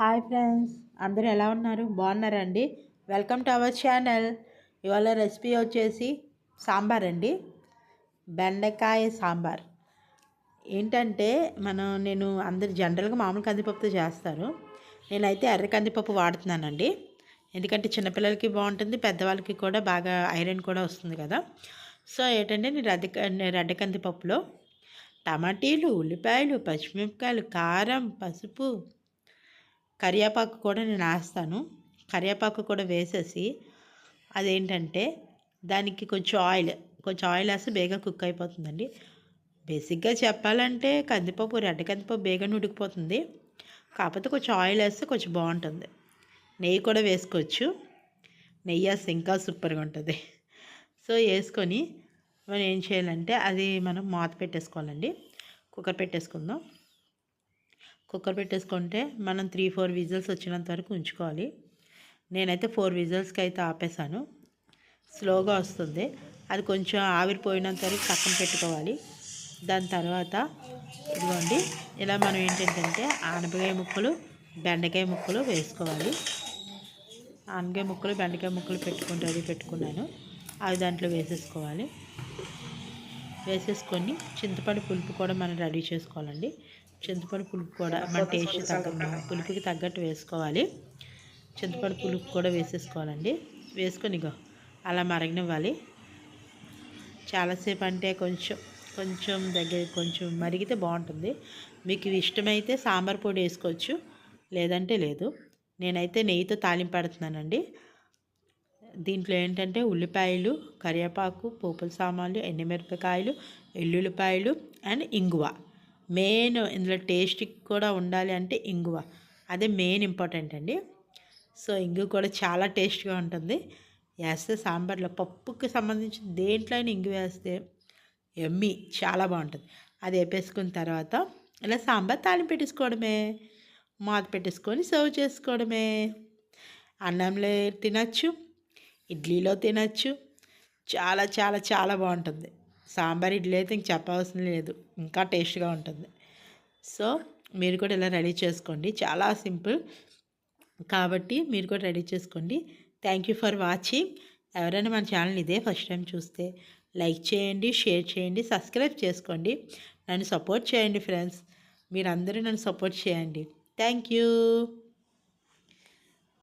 Hi friends అందరూ ఎలా ఉన్నారు? బాగున్నారండి వెల్కమ్ టు అవర్ ఛానల్. ఇవాళ రెసిపీ వచ్చేసి సాంబార్ అండి. బెండకాయ సాంబార్. ఏంటంటే మనం నేను అందరు జనరల్గా మామూలు కందిపప్పుతో చేస్తారు. నేనైతే ఎర్ర కందిపప్పు వాడుతున్నానండి. ఎందుకంటే చిన్నపిల్లలకి బాగుంటుంది పెద్దవాళ్ళకి కూడా బాగా ఐరన్ కూడా వస్తుంది కదా. సో ఏంటంటే నేను రెడ్డ రెడ్డ కందిపప్పులో టమాటీలు ఉల్లిపాయలు పచ్చిమిరపకాయలు కారం పసుపు కరివేపాకు కూడా నేను వేస్తాను. కరివేపాకు కూడా వేసేసి అదేంటంటే దానికి కొంచెం ఆయిల్ కొంచెం ఆయిల్ వేస్తే బేగా కుక్ అయిపోతుందండి. బేసిక్గా చెప్పాలంటే కందిపప్పు రెడ్డ కందిపప్పు బేగా ఉడికిపోతుంది. కాకపోతే కొంచెం ఆయిల్ వేస్తే కొంచెం బాగుంటుంది. నెయ్యి కూడా వేసుకోవచ్చు. నెయ్యి వేస్తే ఇంకా సూపర్గా ఉంటుంది. సో వేసుకొని మనం ఏం చేయాలంటే అది మనం మూత పెట్టేసుకోవాలండి. కుక్కర్ పెట్టేసుకుందాం. కుక్కర్ పెట్టేసుకుంటే మనం త్రీ ఫోర్ విజిల్స్ వచ్చినంత వరకు ఉంచుకోవాలి. నేనైతే ఫోర్ విజిల్స్కి అయితే ఆపేసాను స్లోగా వస్తుంది. అది కొంచెం ఆవిరిపోయినంత వరకు పక్కన పెట్టుకోవాలి. దాని తర్వాత ఇదిగోండి ఇలా మనం ఏంటంటే ఆనపకాయ ముక్కలు బెండకాయ ముక్కలు వేసుకోవాలి. ఆనకాయ ముక్కలు బెండకాయ ముక్కలు పెట్టుకుంటే అది పెట్టుకున్నాను. అవి దాంట్లో వేసేసుకోవాలి. వేసేసుకొని చింతపండు పులుపు కూడా మనం రెడీ చేసుకోవాలండి. చింతపండు పులుపు కూడా మన టేస్ట్ తగ్గ పులుపుకి తగ్గట్టు వేసుకోవాలి. చింతపండు పులుపు కూడా వేసేసుకోవాలండి. వేసుకొని ఇగో అలా మరగనివ్వాలి. చాలాసేపు అంటే కొంచెం కొంచెం దగ్గర కొంచెం మరిగితే బాగుంటుంది. మీకు ఇష్టమైతే సాంబార్ పొడి వేసుకోవచ్చు లేదంటే లేదు. నేనైతే నెయ్యితో తాలింపు పెడుతున్నానండి. దీంట్లో ఏంటంటే ఉల్లిపాయలు కరివేపాకు పోపుల సామాన్లు ఎండుమిరపకాయలు ఎల్లుల్లిపాయలు అండ్ ఇంగువ. మెయిన్ ఇందులో టేస్ట్ కూడా ఉండాలి అంటే ఇంగువ. అదే మెయిన్ ఇంపార్టెంట్ అండి. సో ఇంగు కూడా చాలా టేస్ట్గా ఉంటుంది. వేస్తే సాంబార్లో పప్పుకి సంబంధించి దేంట్లో అయినా ఇంగు వేస్తే ఎమ్మి చాలా బాగుంటుంది. అది వేపేసుకున్న తర్వాత ఇలా సాంబార్ తాలింపు పెట్టేసుకోవడమే మాత పెట్టేసుకొని సర్వ్ చేసుకోవడమే. అన్నంలో తినచ్చు ఇడ్లీలో తినచ్చు చాలా చాలా చాలా బాగుంటుంది. సాంబార్ ఇడ్లీ అయితే ఇంక చెప్పవలసిన లేదు. ఇంకా టేస్ట్గా ఉంటుంది. సో మీరు కూడా ఇలా రెడీ చేసుకోండి. చాలా సింపుల్. కాబట్టి మీరు కూడా రెడీ చేసుకోండి. Thank you for watching. ఎవరైనా మన ఛానల్ ఇదే ఫస్ట్ టైం చూస్తే లైక్ చేయండి షేర్ చేయండి సబ్స్క్రైబ్ చేసుకోండి. నన్ను సపోర్ట్ చేయండి ఫ్రెండ్స్. మీరందరూ నన్ను సపోర్ట్ చేయండి. Thank you.